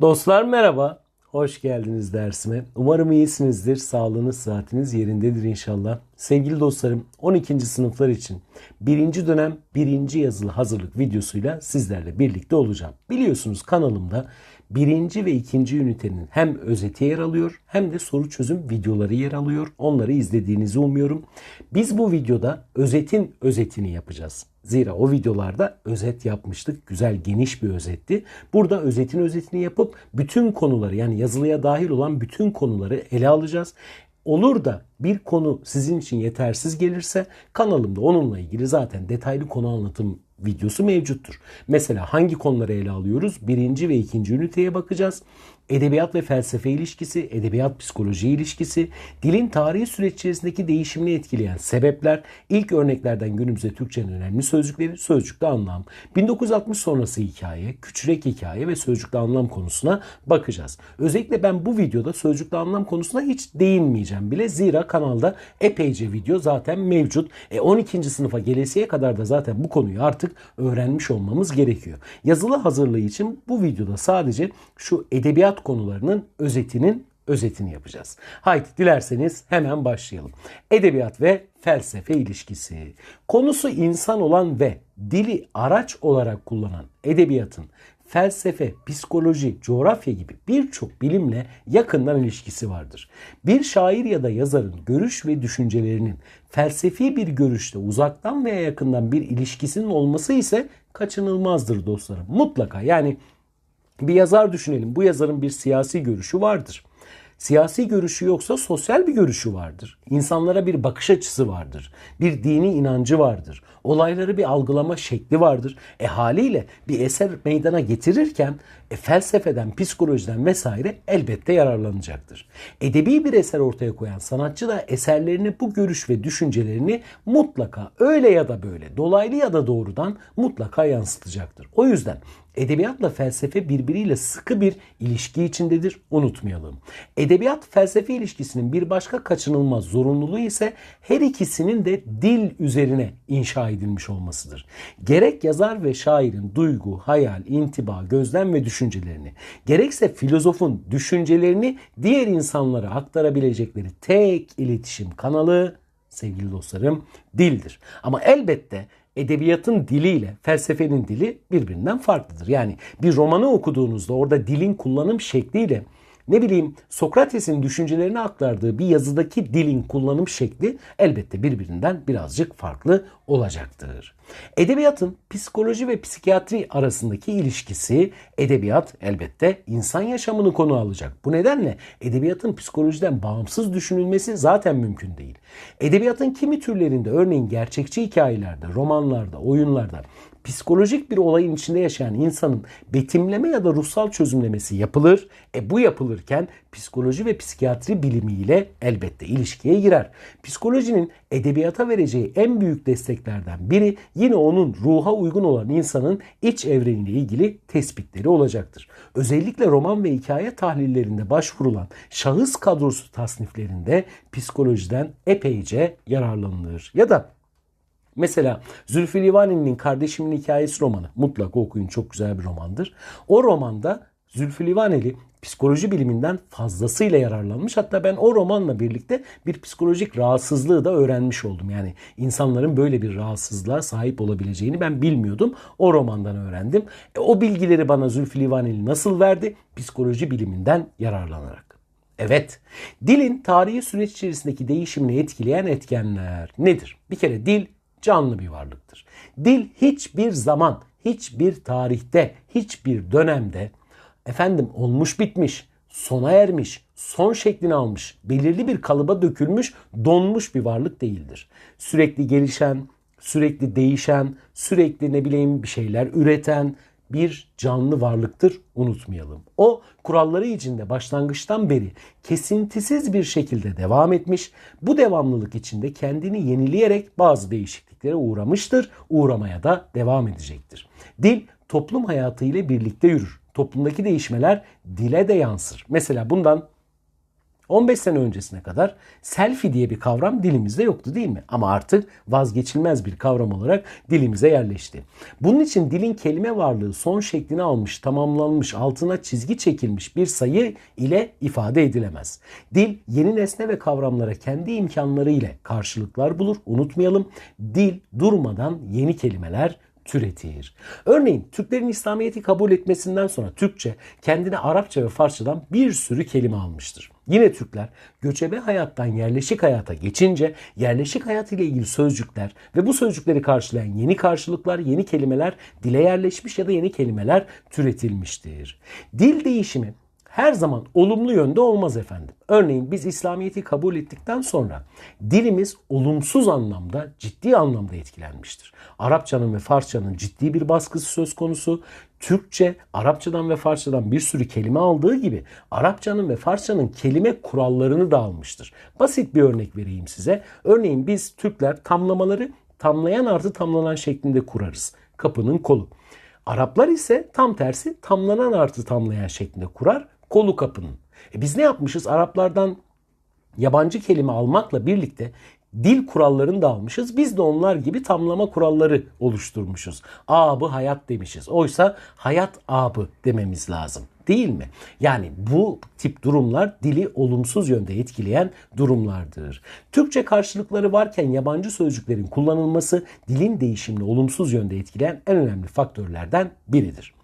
Dostlar merhaba. Hoş geldiniz dersime. Umarım iyisinizdir. Sağlığınız, sıhhatiniz yerindedir inşallah. Sevgili dostlarım 12. sınıflar için 1. dönem 1. yazılı hazırlık videosuyla sizlerle birlikte olacağım. Biliyorsunuz kanalımda 1. ve 2. ünitenin hem özeti yer alıyor hem de soru çözüm videoları yer alıyor. Onları izlediğinizi umuyorum. Biz bu videoda özetin özetini yapacağız. Zira o videolarda özet yapmıştık. Güzel geniş bir özetti. Burada özetin özetini yapıp bütün konuları yani yazılıya dahil olan bütün konuları ele alacağız. Olur da bir konu sizin için yetersiz gelirse kanalımda onunla ilgili zaten detaylı konu anlatım videosu mevcuttur. Mesela hangi konuları ele alıyoruz? Birinci ve ikinci üniteye bakacağız. Edebiyat ve felsefe ilişkisi, edebiyat psikoloji ilişkisi, dilin tarihi süreç içerisindeki değişimini etkileyen sebepler, ilk örneklerden günümüze Türkçenin önemli sözcükleri, sözcükte anlam, 1960 sonrası hikaye, küçürek hikaye ve sözcükte anlam konusuna bakacağız. Özellikle ben bu videoda sözcükte anlam konusuna hiç değinmeyeceğim bile. Zira kanalda epeyce video zaten mevcut. E 12. sınıfa gelesiye kadar da zaten bu konuyu artık öğrenmiş olmamız gerekiyor. Yazılı hazırlığı için bu videoda sadece şu edebiyat konularının özetinin özetini yapacağız. Haydi dilerseniz hemen başlayalım. Edebiyat ve felsefe ilişkisi. Konusu insan olan ve dili araç olarak kullanan edebiyatın felsefe, psikoloji, coğrafya gibi birçok bilimle yakından ilişkisi vardır. Bir şair ya da yazarın görüş ve düşüncelerinin felsefi bir görüşte uzaktan veya yakından bir ilişkisinin olması ise kaçınılmazdır dostlarım. Mutlaka yani bir yazar düşünelim. Bu yazarın bir siyasi görüşü vardır. Siyasi görüşü yoksa sosyal bir görüşü vardır. İnsanlara bir bakış açısı vardır. Bir dini inancı vardır. Olayları bir algılama şekli vardır. E haliyle bir eser meydana getirirken e, felsefeden, psikolojiden vesaire elbette yararlanacaktır. Edebi bir eser ortaya koyan sanatçı da eserlerini bu görüş ve düşüncelerini mutlaka öyle ya da böyle, dolaylı ya da doğrudan mutlaka yansıtacaktır. O yüzden edebiyatla felsefe birbiriyle sıkı bir ilişki içindedir. Unutmayalım. Edebiyat felsefe ilişkisinin bir başka kaçınılmaz zorunluluğu ise her ikisinin de dil üzerine inşa edilmiş olmasıdır. Gerek yazar ve şairin duygu, hayal, intiba, gözlem ve düşüncelerini, gerekse filozofun düşüncelerini diğer insanlara aktarabilecekleri tek iletişim kanalı sevgili dostlarım dildir. Ama elbette edebiyatın diliyle felsefenin dili birbirinden farklıdır. Yani bir romanı okuduğunuzda orada dilin kullanım şekliyle ne bileyim Sokrates'in düşüncelerini aktardığı bir yazıdaki dilin kullanım şekli elbette birbirinden birazcık farklı olacaktır. Edebiyatın psikoloji ve psikiyatri arasındaki ilişkisi edebiyat elbette insan yaşamını konu alacak. Bu nedenle edebiyatın psikolojiden bağımsız düşünülmesi zaten mümkün değil. Edebiyatın kimi türlerinde örneğin gerçekçi hikayelerde, romanlarda, oyunlarda psikolojik bir olayın içinde yaşayan insanın betimleme ya da ruhsal çözümlemesi yapılır. E bu yapılırken psikoloji ve psikiyatri bilimiyle elbette ilişkiye girer. Psikolojinin edebiyata vereceği en büyük desteklerden biri yine onun ruha uygun olan insanın iç evreniyle ilgili tespitleri olacaktır. Özellikle roman ve hikaye tahlillerinde başvurulan şahıs kadrosu tasniflerinde psikolojiden epeyce yararlanılır. Ya da Mesela Zülfü Livaneli'nin Kardeşimin Hikayesi romanı mutlaka okuyun çok güzel bir romandır. O romanda Zülfü Livaneli psikoloji biliminden fazlasıyla yararlanmış. Hatta ben o romanla birlikte bir psikolojik rahatsızlığı da öğrenmiş oldum. Yani insanların böyle bir rahatsızlığa sahip olabileceğini ben bilmiyordum. O romandan öğrendim. E, o bilgileri bana Zülfü Livaneli nasıl verdi? Psikoloji biliminden yararlanarak. Evet, dilin tarihi süreç içerisindeki değişimini etkileyen etkenler nedir? Bir kere dil canlı bir varlıktır. Dil hiçbir zaman, hiçbir tarihte, hiçbir dönemde efendim olmuş bitmiş, sona ermiş, son şeklini almış, belirli bir kalıba dökülmüş, donmuş bir varlık değildir. Sürekli gelişen, sürekli değişen, sürekli ne bileyim bir şeyler üreten, bir canlı varlıktır unutmayalım. O kuralları içinde başlangıçtan beri kesintisiz bir şekilde devam etmiş. Bu devamlılık içinde kendini yenileyerek bazı değişikliklere uğramıştır. Uğramaya da devam edecektir. Dil toplum hayatı ile birlikte yürür. Toplumdaki değişmeler dile de yansır. Mesela bundan 15 sene öncesine kadar selfie diye bir kavram dilimizde yoktu değil mi? Ama artık vazgeçilmez bir kavram olarak dilimize yerleşti. Bunun için dilin kelime varlığı son şeklini almış, tamamlanmış, altına çizgi çekilmiş bir sayı ile ifade edilemez. Dil yeni nesne ve kavramlara kendi imkanları ile karşılıklar bulur. Unutmayalım dil durmadan yeni kelimeler türetir. Örneğin Türklerin İslamiyet'i kabul etmesinden sonra Türkçe kendine Arapça ve Farsçadan bir sürü kelime almıştır. Yine Türkler göçebe hayattan yerleşik hayata geçince yerleşik hayat ile ilgili sözcükler ve bu sözcükleri karşılayan yeni karşılıklar, yeni kelimeler dile yerleşmiş ya da yeni kelimeler türetilmiştir. Dil değişimi her zaman olumlu yönde olmaz efendim. Örneğin biz İslamiyet'i kabul ettikten sonra dilimiz olumsuz anlamda, ciddi anlamda etkilenmiştir. Arapçanın ve Farsçanın ciddi bir baskısı söz konusu. Türkçe, Arapçadan ve Farsçadan bir sürü kelime aldığı gibi Arapçanın ve Farsçanın kelime kurallarını da almıştır. Basit bir örnek vereyim size. Örneğin biz Türkler tamlamaları tamlayan artı tamlanan şeklinde kurarız. Kapının kolu. Araplar ise tam tersi tamlanan artı tamlayan şeklinde kurar kolu kapının. E biz ne yapmışız? Araplardan yabancı kelime almakla birlikte dil kurallarını da almışız. Biz de onlar gibi tamlama kuralları oluşturmuşuz. Abı hayat demişiz. Oysa hayat abı dememiz lazım. Değil mi? Yani bu tip durumlar dili olumsuz yönde etkileyen durumlardır. Türkçe karşılıkları varken yabancı sözcüklerin kullanılması dilin değişimini olumsuz yönde etkileyen en önemli faktörlerden biridir.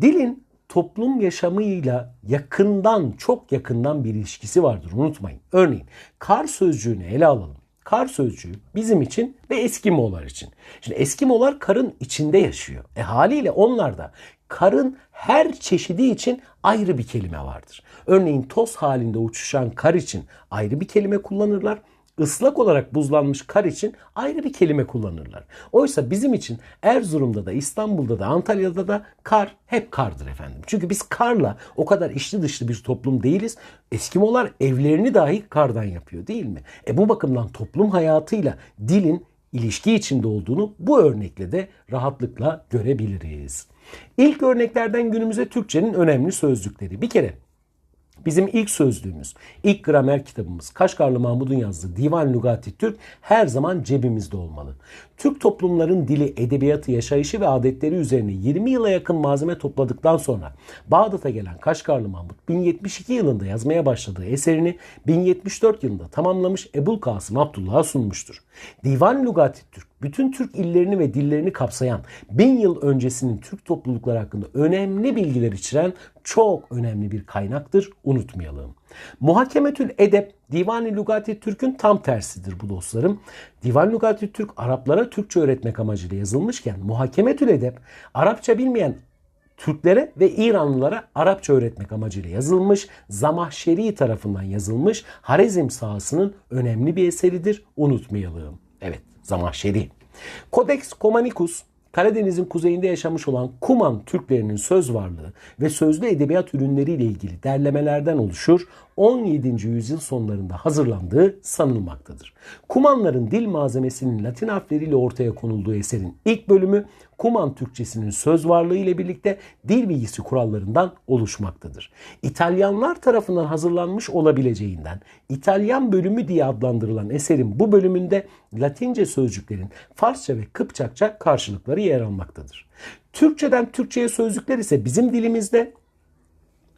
Dilin toplum yaşamıyla yakından, çok yakından bir ilişkisi vardır unutmayın. Örneğin kar sözcüğünü ele alalım. Kar sözcüğü bizim için ve Eskimolar için. Şimdi Eskimolar karın içinde yaşıyor. E haliyle onlar da karın her çeşidi için ayrı bir kelime vardır. Örneğin toz halinde uçuşan kar için ayrı bir kelime kullanırlar ıslak olarak buzlanmış kar için ayrı bir kelime kullanırlar. Oysa bizim için Erzurum'da da İstanbul'da da Antalya'da da kar hep kardır efendim. Çünkü biz karla o kadar içli dışlı bir toplum değiliz. Eskimolar evlerini dahi kardan yapıyor değil mi? E bu bakımdan toplum hayatıyla dilin ilişki içinde olduğunu bu örnekle de rahatlıkla görebiliriz. İlk örneklerden günümüze Türkçenin önemli sözcükleri. Bir kere Bizim ilk sözlüğümüz, ilk gramer kitabımız Kaşgarlı Mahmud'un yazdığı Divan Lugati Türk her zaman cebimizde olmalı. Türk toplumların dili, edebiyatı, yaşayışı ve adetleri üzerine 20 yıla yakın malzeme topladıktan sonra Bağdat'a gelen Kaşgarlı Mahmud 1072 yılında yazmaya başladığı eserini 1074 yılında tamamlamış Ebul Kasım Abdullah'a sunmuştur. Divan Lugati Türk bütün Türk illerini ve dillerini kapsayan bin yıl öncesinin Türk toplulukları hakkında önemli bilgiler içeren çok önemli bir kaynaktır. Unutmayalım. Muhakemetül Edep Divan-ı Lugati Türk'ün tam tersidir bu dostlarım. Divan Lugati Türk Araplara Türkçe öğretmek amacıyla yazılmışken Muhakemetül Edep Arapça bilmeyen Türklere ve İranlılara Arapça öğretmek amacıyla yazılmış, Zamahşeri tarafından yazılmış Harezm sahasının önemli bir eseridir. Unutmayalım. Evet, Zamahşeri. Codex Comanicus Karadeniz'in kuzeyinde yaşamış olan Kuman Türklerinin söz varlığı ve sözlü edebiyat ürünleriyle ilgili derlemelerden oluşur. 17. yüzyıl sonlarında hazırlandığı sanılmaktadır. Kumanların dil malzemesinin Latin harfleriyle ortaya konulduğu eserin ilk bölümü Kuman Türkçesinin söz varlığı ile birlikte dil bilgisi kurallarından oluşmaktadır. İtalyanlar tarafından hazırlanmış olabileceğinden İtalyan bölümü diye adlandırılan eserin bu bölümünde Latince sözcüklerin Farsça ve Kıpçakça karşılıkları yer almaktadır. Türkçeden Türkçeye sözcükler ise bizim dilimizde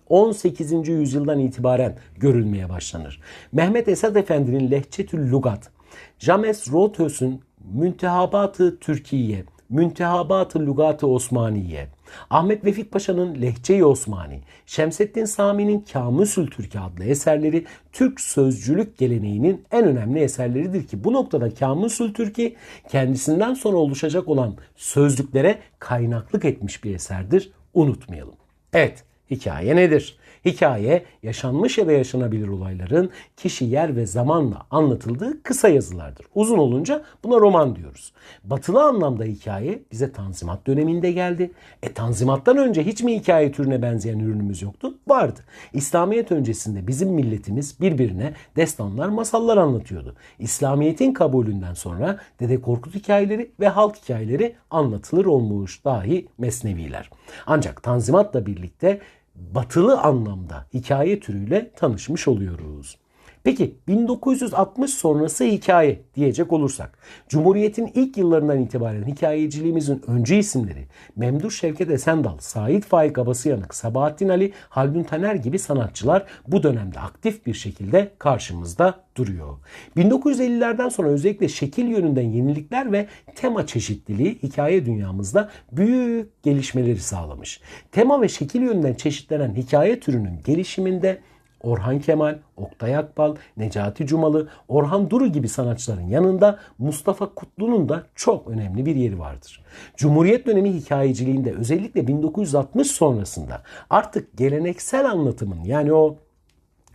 18. yüzyıldan itibaren görülmeye başlanır. Mehmet Esad Efendi'nin Lehçetül Lugat, James Rothös'ün Müntehabatı Türkiye, Müntehabat-ı Lugat-ı Osmaniye, Ahmet Vefik Paşa'nın Lehçe-i Osmani, Şemsettin Sami'nin Kamüsül Türkiye adlı eserleri Türk sözcülük geleneğinin en önemli eserleridir ki bu noktada Kamüsül Türkiye kendisinden sonra oluşacak olan sözlüklere kaynaklık etmiş bir eserdir. Unutmayalım. Evet, hikaye nedir? Hikaye yaşanmış ya da yaşanabilir olayların kişi, yer ve zamanla anlatıldığı kısa yazılardır. Uzun olunca buna roman diyoruz. Batılı anlamda hikaye bize Tanzimat döneminde geldi. E Tanzimattan önce hiç mi hikaye türüne benzeyen ürünümüz yoktu? Vardı. İslamiyet öncesinde bizim milletimiz birbirine destanlar, masallar anlatıyordu. İslamiyet'in kabulünden sonra Dede Korkut hikayeleri ve halk hikayeleri anlatılır olmuş dahi mesneviler. Ancak Tanzimat'la birlikte batılı anlamda hikaye türüyle tanışmış oluyoruz. Peki 1960 sonrası hikaye diyecek olursak Cumhuriyet'in ilk yıllarından itibaren hikayeciliğimizin öncü isimleri Memduh Şevket Esendal, Sait Faik Abasıyanık, Sabahattin Ali, Haldun Taner gibi sanatçılar bu dönemde aktif bir şekilde karşımızda duruyor. 1950'lerden sonra özellikle şekil yönünden yenilikler ve tema çeşitliliği hikaye dünyamızda büyük gelişmeleri sağlamış. Tema ve şekil yönünden çeşitlenen hikaye türünün gelişiminde Orhan Kemal, Oktay Akbal, Necati Cumalı, Orhan Duru gibi sanatçıların yanında Mustafa Kutlu'nun da çok önemli bir yeri vardır. Cumhuriyet dönemi hikayeciliğinde özellikle 1960 sonrasında artık geleneksel anlatımın yani o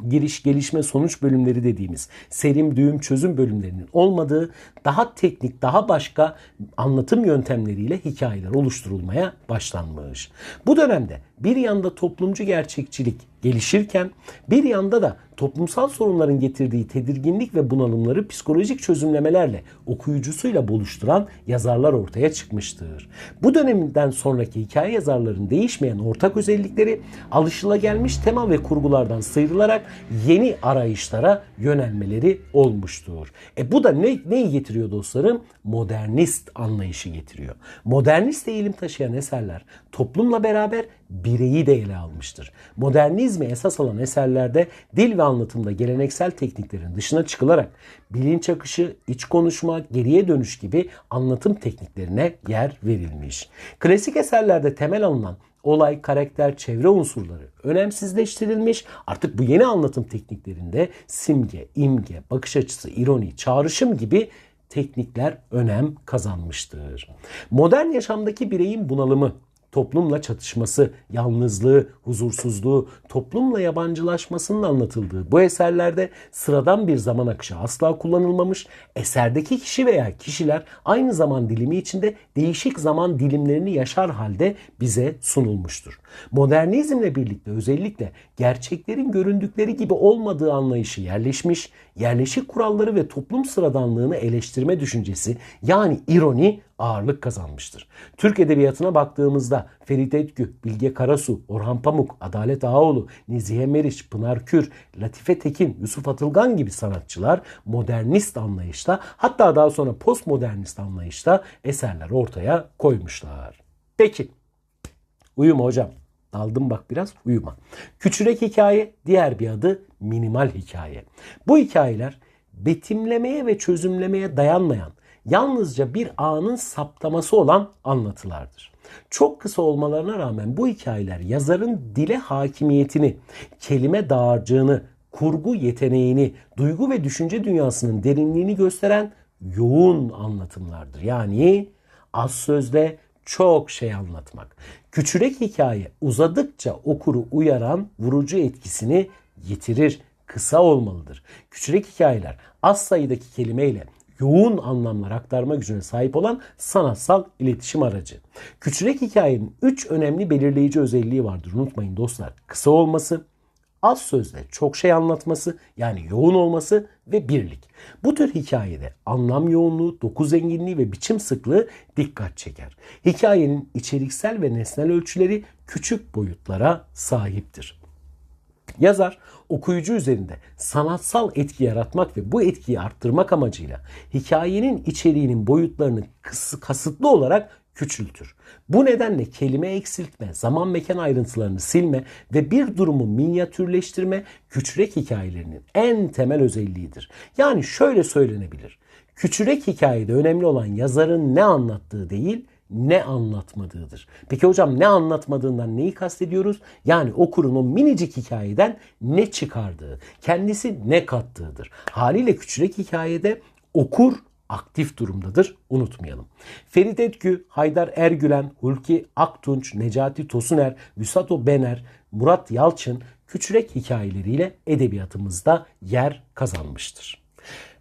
giriş, gelişme, sonuç bölümleri dediğimiz serim, düğüm, çözüm bölümlerinin olmadığı daha teknik, daha başka anlatım yöntemleriyle hikayeler oluşturulmaya başlanmış. Bu dönemde bir yanda toplumcu gerçekçilik gelişirken bir yanda da toplumsal sorunların getirdiği tedirginlik ve bunalımları psikolojik çözümlemelerle okuyucusuyla buluşturan yazarlar ortaya çıkmıştır. Bu dönemden sonraki hikaye yazarların değişmeyen ortak özellikleri alışılagelmiş tema ve kurgulardan sıyrılarak yeni arayışlara yönelmeleri olmuştur. E bu da ne, neyi getiriyor dostlarım? Modernist anlayışı getiriyor. Modernist eğilim taşıyan eserler toplumla beraber bireyi de ele almıştır. Modernizmi esas alan eserlerde dil ve anlatımda geleneksel tekniklerin dışına çıkılarak bilinç akışı, iç konuşma, geriye dönüş gibi anlatım tekniklerine yer verilmiş. Klasik eserlerde temel alınan olay, karakter, çevre unsurları önemsizleştirilmiş. Artık bu yeni anlatım tekniklerinde simge, imge, bakış açısı, ironi, çağrışım gibi teknikler önem kazanmıştır. Modern yaşamdaki bireyin bunalımı, toplumla çatışması, yalnızlığı, huzursuzluğu, toplumla yabancılaşmasının anlatıldığı bu eserlerde sıradan bir zaman akışı asla kullanılmamış, eserdeki kişi veya kişiler aynı zaman dilimi içinde değişik zaman dilimlerini yaşar halde bize sunulmuştur. Modernizmle birlikte özellikle gerçeklerin göründükleri gibi olmadığı anlayışı yerleşmiş, yerleşik kuralları ve toplum sıradanlığını eleştirme düşüncesi yani ironi ağırlık kazanmıştır. Türk edebiyatına baktığımızda Ferit Etgü, Bilge Karasu, Orhan Pamuk, Adalet Ağaoğlu, Nezihe Meriç, Pınar Kür, Latife Tekin, Yusuf Atılgan gibi sanatçılar modernist anlayışta hatta daha sonra postmodernist anlayışta eserler ortaya koymuşlar. Peki uyuma hocam. Daldım bak biraz uyuma. Küçürek hikaye diğer bir adı minimal hikaye. Bu hikayeler betimlemeye ve çözümlemeye dayanmayan yalnızca bir anın saptaması olan anlatılardır. Çok kısa olmalarına rağmen bu hikayeler yazarın dile hakimiyetini, kelime dağarcığını, kurgu yeteneğini, duygu ve düşünce dünyasının derinliğini gösteren yoğun anlatımlardır. Yani az sözle çok şey anlatmak. Küçürek hikaye uzadıkça okuru uyaran vurucu etkisini yitirir. Kısa olmalıdır. Küçürek hikayeler az sayıdaki kelimeyle yoğun anlamlar aktarma gücüne sahip olan sanatsal iletişim aracı. Küçürek hikayenin 3 önemli belirleyici özelliği vardır. Unutmayın dostlar. Kısa olması, az sözle çok şey anlatması yani yoğun olması ve birlik. Bu tür hikayede anlam yoğunluğu, doku zenginliği ve biçim sıklığı dikkat çeker. Hikayenin içeriksel ve nesnel ölçüleri küçük boyutlara sahiptir. Yazar okuyucu üzerinde sanatsal etki yaratmak ve bu etkiyi arttırmak amacıyla hikayenin içeriğinin boyutlarını kasıtlı olarak küçültür. Bu nedenle kelime eksiltme, zaman mekan ayrıntılarını silme ve bir durumu minyatürleştirme küçürek hikayelerinin en temel özelliğidir. Yani şöyle söylenebilir. Küçürek hikayede önemli olan yazarın ne anlattığı değil, ne anlatmadığıdır. Peki hocam ne anlatmadığından neyi kastediyoruz? Yani okurun o minicik hikayeden ne çıkardığı, kendisi ne kattığıdır. Haliyle küçürek hikayede okur aktif durumdadır. Unutmayalım. Ferit Etkü, Haydar Ergülen, Hulki Aktunç, Necati Tosuner, Vüsato Bener, Murat Yalçın küçürek hikayeleriyle edebiyatımızda yer kazanmıştır.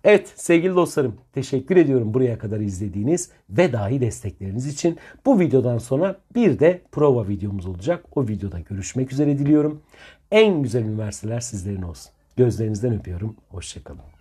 Evet sevgili dostlarım teşekkür ediyorum buraya kadar izlediğiniz ve dahi destekleriniz için. Bu videodan sonra bir de prova videomuz olacak. O videoda görüşmek üzere diliyorum. En güzel üniversiteler sizlerin olsun. Gözlerinizden öpüyorum. Hoşçakalın.